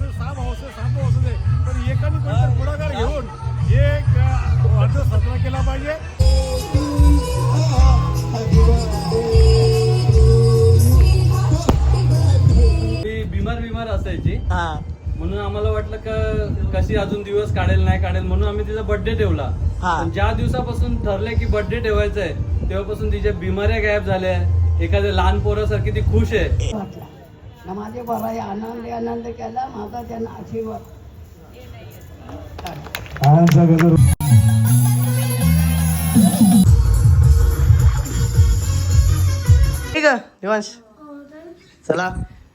दे सहा दे सात असू दे. पण एकाने कोणतरी पुढाकार घेऊन एक अं, वाढदिवस साजरा केला पाहिजे. ती बिमार बिमार असायची. हा. म्हणून आम्हाला वाटलं का कशी अजून दिवस काढेल नाही काढेल म्हणून आम्ही तिचा बर्थडे ठेवला. हा. ज्या दिवसापासून ठरलंय की बर्थडे ठेवायचा आहे तेव्हापासून तिच्या बिमाऱ्या गायब झाल्या. एखाद्या लहान पोरासारखी ती खुश आहे. माझे बराई आनंद आनंद केला माझा त्यांना आशीर्वाद. ठीक आहे दिवांश. चला.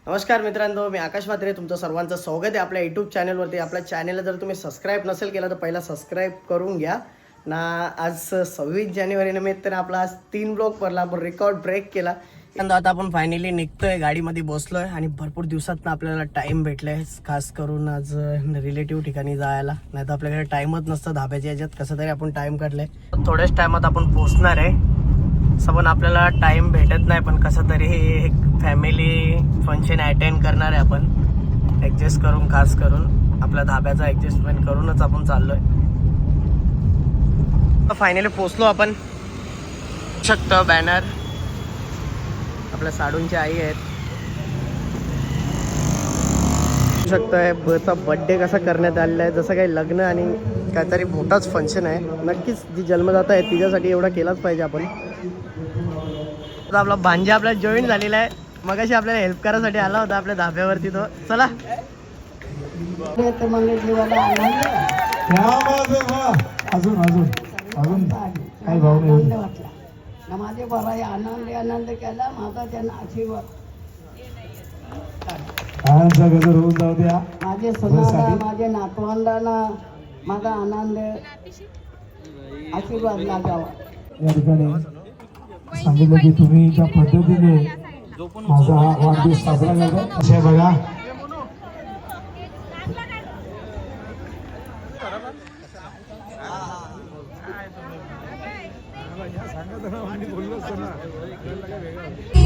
नमस्कार मित्रांनो मी आकाश म्हात्रे तुमचं सर्वांचं स्वागत आहे आपल्या यूट्यूब चॅनलवरती आपल्या चॅनलला जर तुम्ही सबस्क्राईब नसेल केलं तर पहिला सबस्क्राईब करून घ्या. ना आज सव्वीस जानेवारी निमित्ताने आपला आज तीन ब्लॉक पडला आपण रेकॉर्ड ब्रेक केला. आता आपण फायनली निघतोय गाडीमध्ये बसलोय आणि भरपूर दिवसात आपल्याला टाइम भेटलाय खास करून आज रिलेटिव्ह ठिकाणी जायला. नाही तर आपल्याकडे टाइमच नसतं धाब्याच्या याच्यात कसं तरी आपण टाइम काढलाय. थोड्याच टाइमात आपण पोहोचणार आहे. सबन पण आपल्याला टाइम भेटत नाही पण कसं तरी एक फॅमिली फंक्शन अटेंड करणार आहे आपण. ॲडजस्ट करून खास करून आपल्या धाब्याचा ॲडजस्टमेंट करूनच आपण चाललोय. फायनली पोचलो आपण. शकतो बॅनर आपल्या साडूंच्या आई आहेत. शकतोय बचा बर्थडे कसा करण्यात आलेला आहे. जसं काही लग्न आणि काहीतरी मोठाच फंक्शन आहे. नक्कीच जी जन्मदाता आहे तिच्यासाठी एवढा केलाच पाहिजे आपण. आता आपला भांजा आपला जॉईन झालेला आहे. मगाशी आपल्याला हेल्प करायसाठी आला होता आपल्या धाब्यावरती तो. चला. अजून अजून. अजून. काही भाऊ ना माझे बराई आनंद आनंद केला माझा त्यांना आशीर्वाद. आनंदचा गजर होऊन जाऊ द्या. माझे सणाला माझे नातवंडांना माझा आनंद आशीर्वाद लागावा या ठिकाणी सांगितलं की तुम्ही ज्या पद्धतीने माझा हा वाढदिवस साजरा करता असे बघा. না।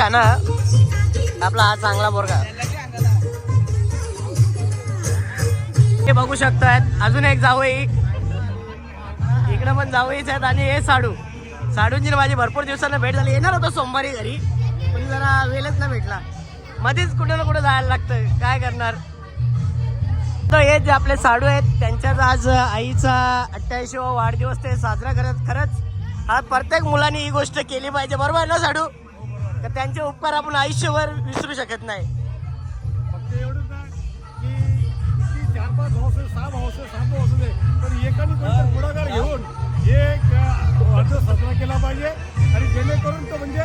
तर ना आपला हा चांगला बोरगा हे बघू शकतायत. अजून एक जावई. इकडं पण जावईच आहेत आणि हे साडू. साडूंची माझी भरपूर दिवसांना भेट झाली. येणार होतो सोमवारी घरी पण जरा वेळच ना भेटला. मध्येच कुठं ना कुठं जायला लागतं काय करणार? तर हे जे आपले साडू आहेत त्यांच्याच आज आईचा अठ्ठ्याऐंशी वाढदिवस ते साजरा करत खरंच. हा प्रत्येक मुलांनी ही गोष्ट केली पाहिजे. बरोबर ना साडू? तर त्यांचे उपकार आपण आयुष्यभर विसरू शकत नाही. फक्त एवढंच आहे की चार पाच भाऊ सहा भाऊ असू सात भाऊ असू दे पण एकाने पुढाकार घेऊन एक अं, वाढदिवस साजरा केला पाहिजे. आणि जेणेकरून तो म्हणजे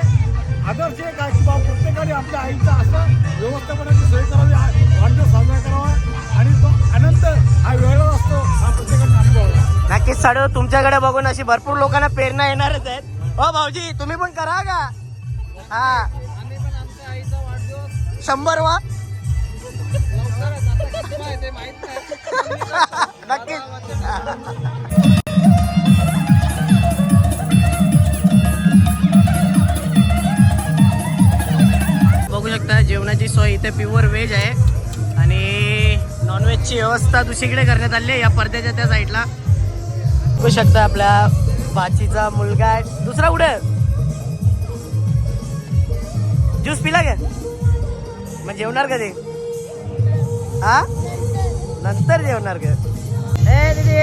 आदर्श एक आहे की बा प्रत्येकाने आपल्या आईचा असं व्यवस्थापनाची सोय करावी वाढदिवस साजरा करावा आणि तो आनंद हा वेगळा असतो हा प्रत्येकाने नक्कीच साडू तुमच्याकडे बघून अशी भरपूर लोकांना प्रेरणा येणारच आहेत. हो भाऊजी तुम्ही पण करा का? हा. आम्ही पण आमच्या आईचा वाढदिवस. शंभर वा. लवकरच. आता किती आहे? ते माहीत नाही. नक्कीच. बघू शकता जेवणाची सोय इथे प्युअर व्हेज आहे. आणि नॉनव्हेजची व्यवस्था दुसरीकडे करण्यात आली आहे या पडद्याच्या त्या साईडला बघू शकता आपल्या भाचीचा मुलगा आहे. दुसरा कुठे? ज्यूस पिला का? मग जेवणार कधी हा? नंतर जेवणार का? ए दीदी!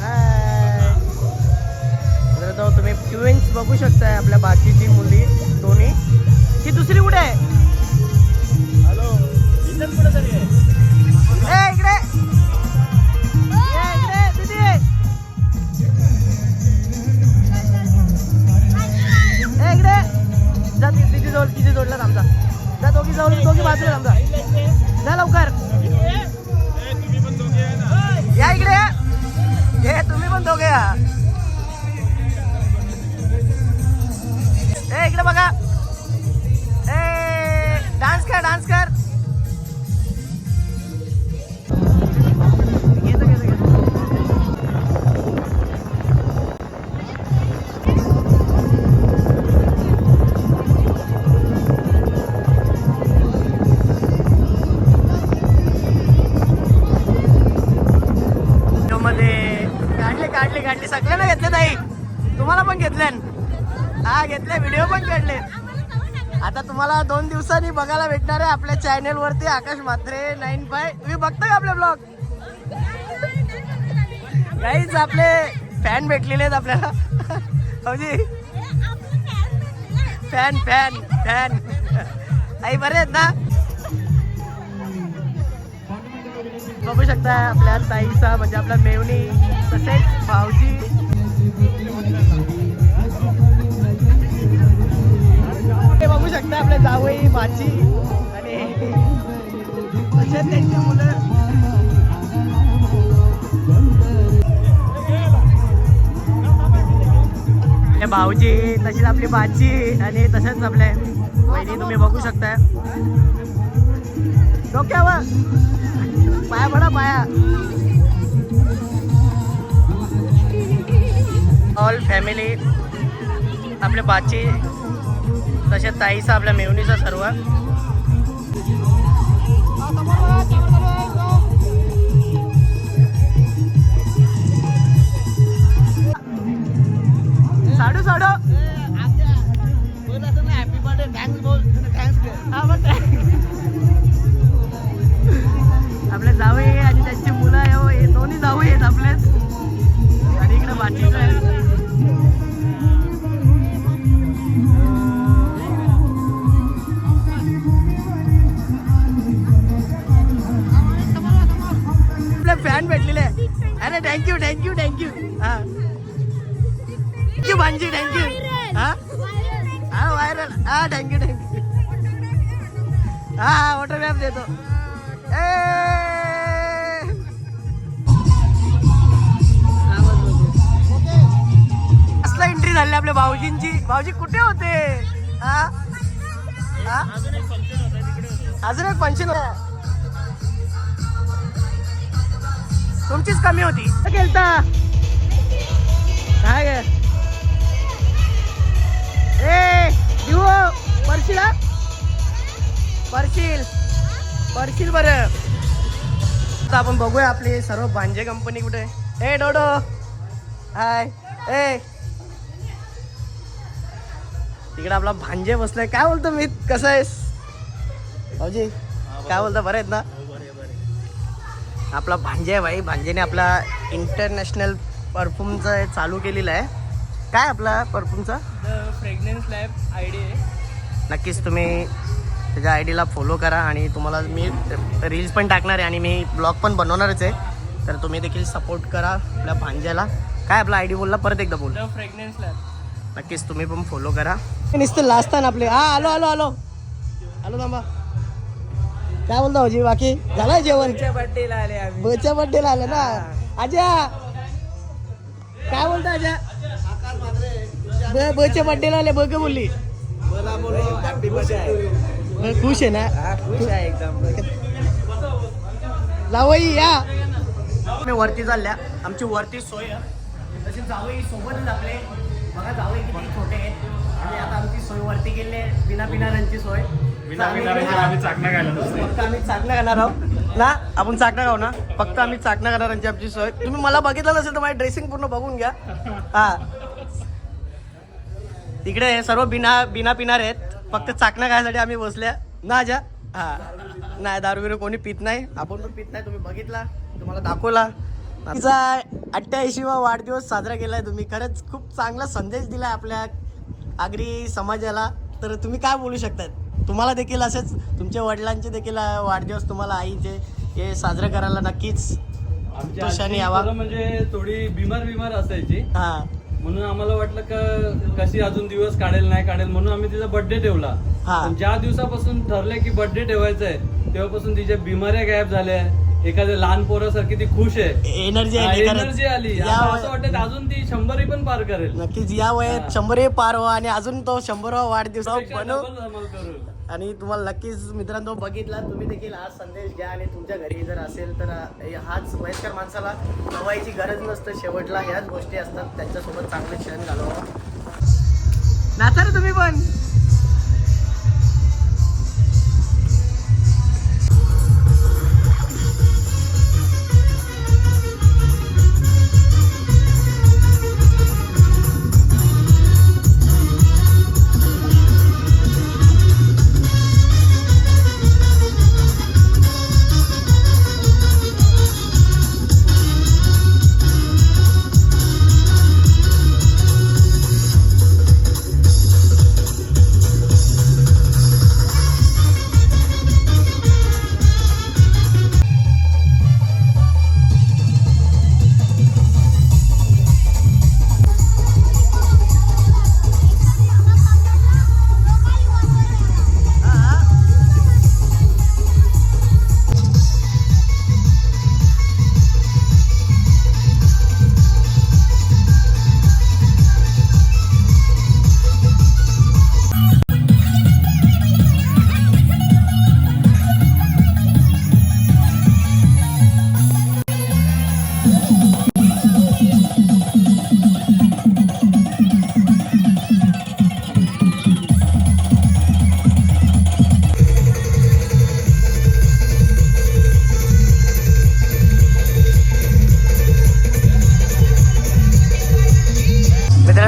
हाय. तुम्ही ट्विन्स बघू शकताय आपल्या बाकीची मुली दोन्ही. ती दुसरी कुठे आहे? दोन दिवसांनी बघायला भेटणार आहे आपल्या चॅनल वरती आकाश म्हात्रे नाईन फाय तुम्ही बघता का आपले ब्लॉग काहीच आपले फॅन भेटलेले आहेत आपल्याला. भाऊजी. फॅन फॅन फॅन आई बरे आहेत ना? बघू शकता आपल्या ताईचा म्हणजे आपला मेवणी तसेच भाऊजी. हे बघू शकता आपल्या जावई भाची आणि तसेच त्यांची मुलं. भाऊजी तशीच आपली भाची आणि तसेच आपले बहिणी तुम्ही बघू शकताय. डोक्यावर. पाया पडा पाया. ऑल फॅमिली आपल्या बाची तसेच ताईचा आपल्या मेवणीचा सर्व. साडू साडू. हॅपी बर्थडे थँक्स बोल थँक्स आपले जावई आणि त्यांची मुलं आहे हो, हे दोन्ही जाऊ आहेत आपलेच. आणि इकडे बाकीचं आहे. Thank you thank you thank you हा थँक्यू भांजी थँक्यू हा हा व्हायरल हा थँक्यू थँक्यू हा हा ऑटोग्राफ देतो ए कसला एंट्री झाली आपल्या भाऊजींची भाऊजी कुठे होते हा हा? अजून एक फंक्शन होता तुमचीच कमी होती. गेलता. काय गे? ए दिवो परशील? परशील परशील बर. आता आपण बघूया आपली सर्व भांजे कंपनी कुठे आहे? ए डोडो. हाय. ए. तिकडे आपला भांजे बसलाय. काय बोलतो मी? कसं आहेस? भाऊजी काय बोलता? बरं आहेत ना? आपला भांजे आहे भाई. भांजेने आपला इंटरनॅशनल परफ्यूमचं चालू केलेलं आहे. काय आपला परफ्यूमचा फ्रेग्रन्स लॅब आय डी आहे नक्कीच तुम्ही त्याच्या आय डीला फॉलो करा आणि तुम्हाला मी रील्स पण टाकणार आहे आणि मी ब्लॉग पण बनवणारच आहे. तर तुम्ही देखील सपोर्ट करा आपल्या भांज्याला. काय आपला आय डी बोलला? परत एकदा बोल. फ्रेग्रन्स लॅब नक्कीच तुम्ही पण फॉलो करा. नुसतं लास्ट आपले. हा आलो आलो आलो. आलो थांबा. काय बोलता भाऊजी बाकी? झालं जेवण? बर्थडेला आले आम्ही. बच्या आलं ना? आजा काय बोलता आजा ब- बच्या बर्थडेला आले बघ बोलली. खुश आहे ना? खुश आहे एकदम. जावई या. मी वरती चालल्या. आमची वरती सोय आहे. तशी जावई सोबतच आपले. बघा जावई किती छोटे आहेत. आणि आता आमची सोय वरती गेली आहे. बिना पिणाऱ्यांची सोय. विना आम्ही चाकणा फक्त आम्ही खाणार आहोत. ना आपण चाकणं खाऊ ना. फक्त आम्ही चाकणा खाणाऱ्यांची आमची सोय. तुम्ही मला बघितलं नसेल तर माझी ड्रेसिंग पूर्ण बघून घ्या. हा. तिकडे हे सर्व बिना बिना पिणार आहेत. फक्त चाकणा खायसाठी आम्ही बसल्या. ना जा हा. नाही दारू बिरू कोणी पित नाही. आपण पण पित नाही. तुम्ही बघितला. तुम्हाला दाखवला. तिचा अठ्ठ्याऐंशीवा वाढदिवस साजरा केलाय तुम्ही. खरंच खूप चांगला संदेश दिलाय आपल्या आगरी समाजाला. तर तुम्ही काय बोलू शकतात तुम्हाला देखील असेच तुमच्या वडिलांचे देखील वाढदिवस तुम्हाला आईचे हे साजरे करायला नक्कीच आमच्या यावा. म्हणजे थोडी बिमार बिमार असायची. हा. म्हणून आम्हाला वाटलं का कशी अजून दिवस काढेल नाही काढेल म्हणून आम्ही तिचा बर्थडे ठेवला. ज्या दिवसापासून ठरलंय की बर्थडे ठेवायचा आहे तेव्हापासून तिच्या बिमाऱ्या गायब झाल्या एखाद्या लहान पोरासारखी ती खुश आहे. एनर्जी. एनर्जी आली असं वाटत अजून ती शंभरही पण पार करेल. नक्कीच या. वयात शंभरही पार व्हा आणि अजून तो शंभरावा वाढदिवसपेक्षा आणि तुम्हाला नक्कीच मित्रांनो बघितला तुम्ही देखील हा संदेश घ्या आणि तुमच्या घरी जर असेल तर हाच वयस्कर माणसाला नवायची गरज नसतं. शेवटला ह्याच गोष्टी असतात त्यांच्यासोबत चांगले क्षण घालवा. नाचा रे तुम्ही पण.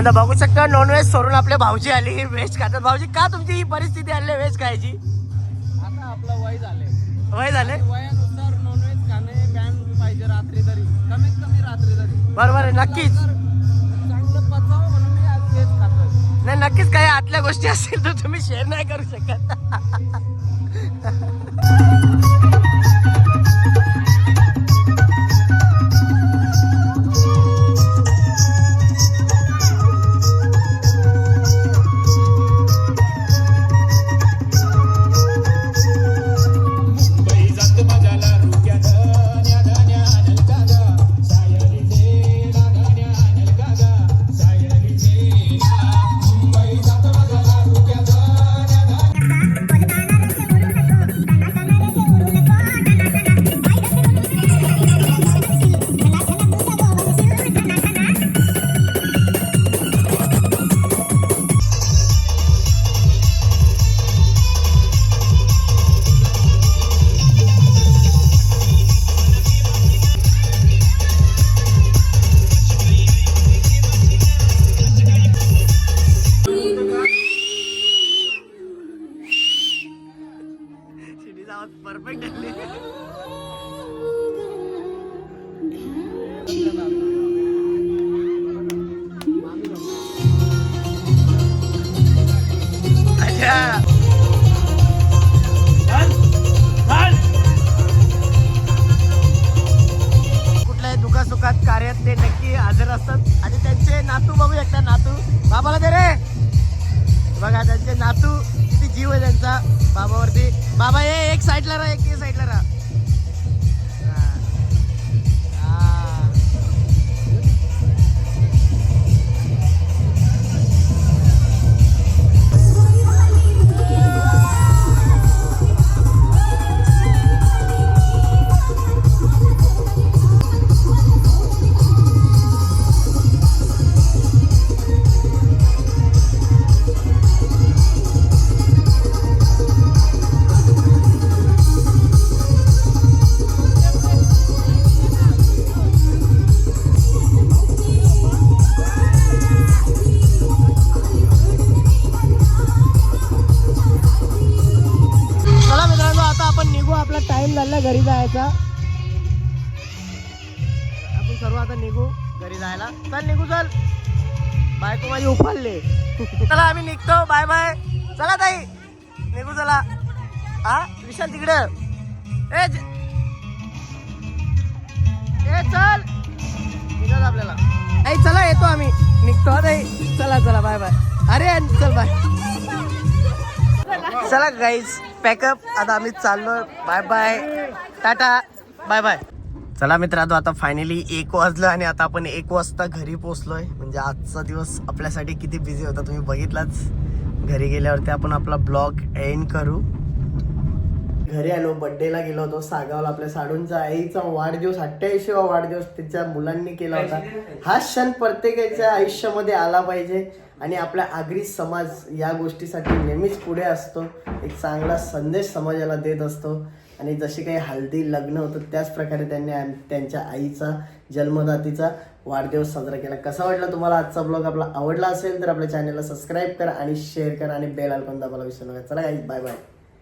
मित्रांनो बघू शकता नॉनव्हेज सोडून आपले भाऊजी आली व्हेज खातात. भाऊजी का तुमची ही परिस्थिती आली व्हेज खायची? आता आपलं वय झालंय. वय झाले वयानुसार नॉनव्हेज खाणे बॅन पाहिजे रात्री तरी. कमीत कमी रात्री तरी. बरोबर आहे नक्कीच. चांगलं पचावं म्हणून मी आज व्हेज नाही नक्कीच काही आतल्या गोष्टी असतील तर तुम्ही शेअर नाही करू शकत. सुखात कार्यात ते नक्की हजर असतात. आणि त्यांचे नातू बघू शकता नातू. बाबाला दे रे. बघा त्यांचे नातू किती जीव आहे त्यांचा. बाबावरती. बाबा ये एक साईडला राहा एक साईडला राहा. बायको माझी उफालले. चला आम्ही निघतो. Bye bye. चला ताई. निघू चला. हा विशाल तिकडं. ए चल. निघत आपल्याला. ऐ चला येतो आम्ही. निघतो ताई. चला चला बाय बाय. अरे चल बाय. चला गाईज पॅकअप आता आम्ही चाललोय bye bye. Tata. Bye bye. चला मित्रांनो आता फायनली एक वाजलं आणि आता आपण एक वाजता घरी पोचलोय म्हणजे आजचा दिवस आपल्यासाठी किती बिझी होता तुम्ही बघितलाच. घरी गेल्यावरती आपण आपला ब्लॉग एंड करू. घरी आलो बड्डेला गेलो होतो सागावला आपल्या साडूंचा आईचा वाढदिवस अठ्ठ्याऐंशीवा वाढदिवस तिच्या मुलांनी केला होता. हा क्षण प्रत्येकाच्या आयुष्यामध्ये आला पाहिजे आणि आपला आगरी समाज या गोष्टीसाठी नेहमीच पुढे असतो. एक चांगला संदेश समाजाला देत असतो. आणि जशी काही हल्दी लग्न होतं त्याच प्रकारे त्यांनी त्यांच्या आईचा जन्मदातीचा वाढदिवस साजरा केला. कसा वाटला तुम्हाला आजचा ब्लॉग आपला आवडला असेल तर आपल्या चॅनलला सबस्क्राईब करा आणि शेअर करा आणि बेल आयकॉन दाबायला विसरू नका. चला बाय बाय